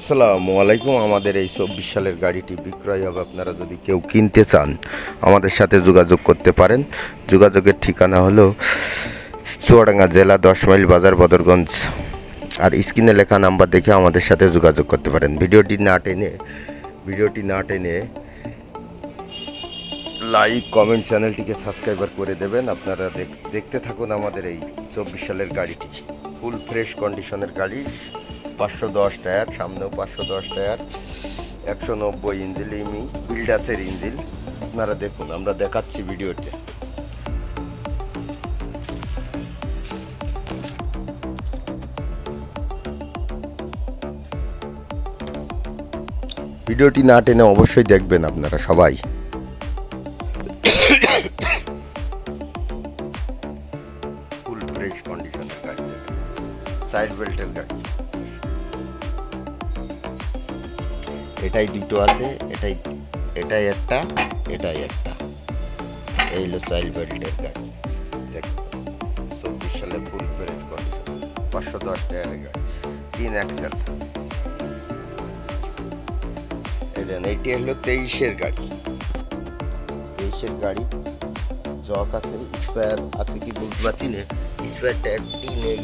আসসালামু আলাইকুম। আমাদের এই চব্বিশ সালের গাড়িটি বিক্রয় হবে। আপনারা যদি কেউ কিনতে চান, আমাদের সাথে যোগাযোগ করতে পারেন। যোগাযোগের ঠিকানা হলো চুয়াডাঙ্গা জেলা দশ মাইল বাজার, বদরগঞ্জ। আর স্ক্রিনে লেখা নাম্বার দেখে আমাদের সাথে যোগাযোগ করতে পারেন। ভিডিওটি না টেনে, ভিডিওটি না টেনে লাইক, কমেন্ট চ্যানেলটিকে সাবস্ক্রাইবার করে দেবেন। আপনারা দেখ- দেখতে থাকুন আমাদের এই চব্বিশ সালের গাড়িটি। ফুল ফ্রেশ কন্ডিশনের গাড়ি। পাঁচশো দশ টায়ার, সামনেও পাঁচশো দশ টায়ার, একশো নব্বই ইঞ্জিল ইমি বিল্ডাসের ইঞ্জিল। আপনারা দেখুন, আমরা দেখাচ্ছি ভিডিওতে। ভিডিওটি না টেনে অবশ্যই দেখবেন আপনারা সবাই। ফুল ফ্রেশ কন্ডিশনের গাড়ি। সাইড বেল্টের গাড়ি। এটাই দুটো আছে, এটাই এটাই একটা এটাই একটা। এই হলো সাইড বেল্টের গাড়ি চব্বিশ সালে ফুল ফ্রেশ কন্ডিশন পাঁচশো দশ টাকার গাড়ি তিন অ্যাক্সেল দেন, এইটি হলো তেইশের গাড়ি। তেইশের গাড়ি জক আছে স্পেয়ার আছে কি বলতে পারছি না। স্পেয়ার টায়ারটি নেই।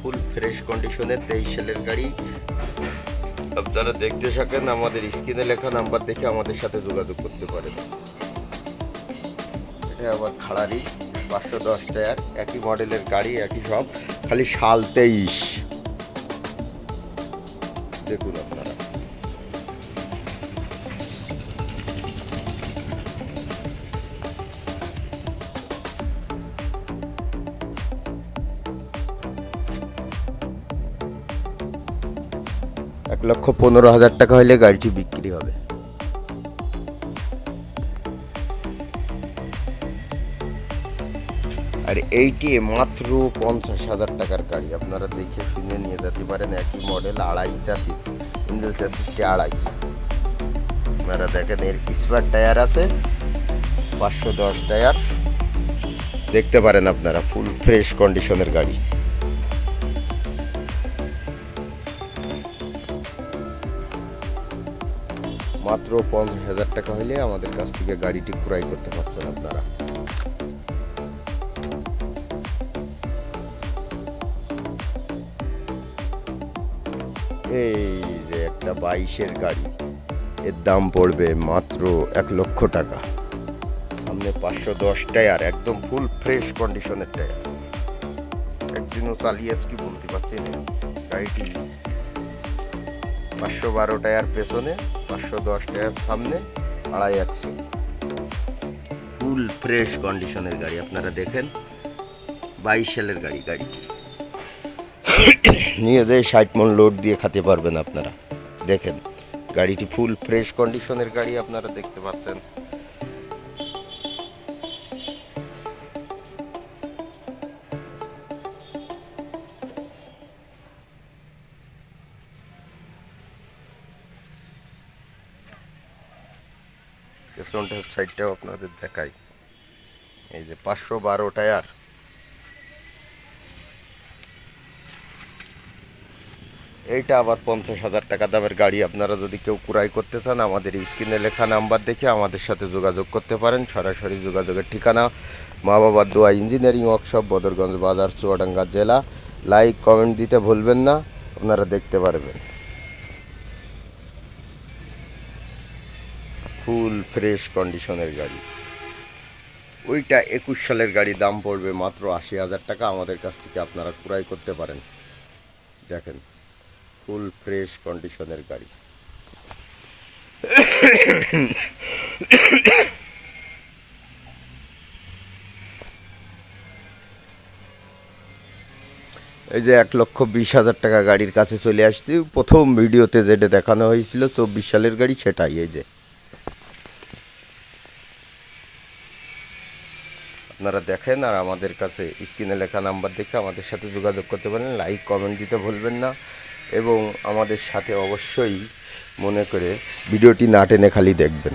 ফুল ফ্রেশ কন্ডিশনে তেইশ সালের গাড়ি। আপনারা দেখতে থাকেন, আমাদের স্ক্রিনে লেখা নাম্বার দেখে আমাদের সাথে যোগাযোগ করতে পারেন। এটা আবার খাড়ারি পাঁচশো দশ টায়ার, একই মডেলের গাড়ি, একই সব, খালি সাল তেইশ। দেখুন আপনারা। এক লক্ষ পনেরো হাজার টাকা হলে গাড়িটি বিক্রি হবে। আর এইটি মাত্র পঞ্চাশ হাজার টাকার গাড়ি। আপনারা দেখে শুনে নিয়ে যেতে পারেন, একই মডেল আড়াই চাষিস ইঞ্জেল চাষিসটি আড়াই। আপনারা দেখেন, এর স্পার টায়ার আছে, পাঁচশো দশ টায়ার দেখতে পারেন আপনারা ফুল ফ্রেশ কন্ডিশনের গাড়ি। মাত্র পঞ্চাশ হাজার টাকা হলে আমাদের কাছ থেকে গাড়িটি ক্রয় করতে পারছেন আপনারা। এই যে একটা বাইশের গাড়ি, এর দাম পড়বে মাত্র এক লক্ষ টাকা। সামনে পাঁচশো দশ টায়ার, একদম ফুল ফ্রেশ কন্ডিশনের টায়ার। একদিনও চালিয়ে কি বলতে পারছি না। গাড়িটি পাঁচশো বারো টায়ার পেছনে পাঁচশো দশ টাকার সামনে আড়াই একশো। ফুল ফ্রেশ কন্ডিশনের গাড়ি, আপনারা দেখেন, বাইশ সালের গাড়ি গাড়িটি নিয়ে যেয়ে ষাট মন লোড দিয়ে খেতে পারবেন আপনারা। দেখেন, গাড়িটি ফুল ফ্রেশ কন্ডিশনের গাড়ি, আপনারা দেখতে পাচ্ছেন। পেছনটার সাইডটাও আপনাদের দেখাই। এই যে পাঁচশো বারো টায়ার। এইটা আবার পঞ্চাশ হাজার টাকা দামের গাড়ি। আপনারা যদি কেউ ক্রয় করতে চান, আমাদের স্ক্রিনে লেখা নাম্বার দেখে আমাদের সাথে যোগাযোগ করতে পারেন। সরাসরি যোগাযোগের ঠিকানা মা বাবার দোয়া ইঞ্জিনিয়ারিং ওয়ার্কশপ বদরগঞ্জ বাজার, চুয়াডাঙ্গা জেলা। লাইক কমেন্ট দিতে ভুলবেন না। আপনারা দেখতে পারবেন। ফুল, ফ্রেশ কন্ডিশনের গাড়ি। ওইটা একুশ সালের গাড়ি, দাম পড়বে মাত্র আশি হাজার টাকা। আমাদের কাছ থেকে আপনারা ক্রয় করতে পারেন। দেখেন, ফুল, ফ্রেশ কন্ডিশনের গাড়ি। এই যে এক লক্ষ বিশ হাজার টাকা গাড়ির কাছে চলে আসছি। প্রথম ভিডিওতে যেটা দেখানো হয়েছিল, চব্বিশ সালের গাড়ি, সেটাই এই যে। আপনারা দেখেন আর আমাদের কাছে স্ক্রিনে লেখা নাম্বার দেখে আমাদের সাথে যোগাযোগ করতে পারেন। লাইক কমেন্ট দিতে ভুলবেন না। এবং আমাদের সাথে অবশ্যই মনে করে ভিডিওটি না টেনে খালি দেখবেন।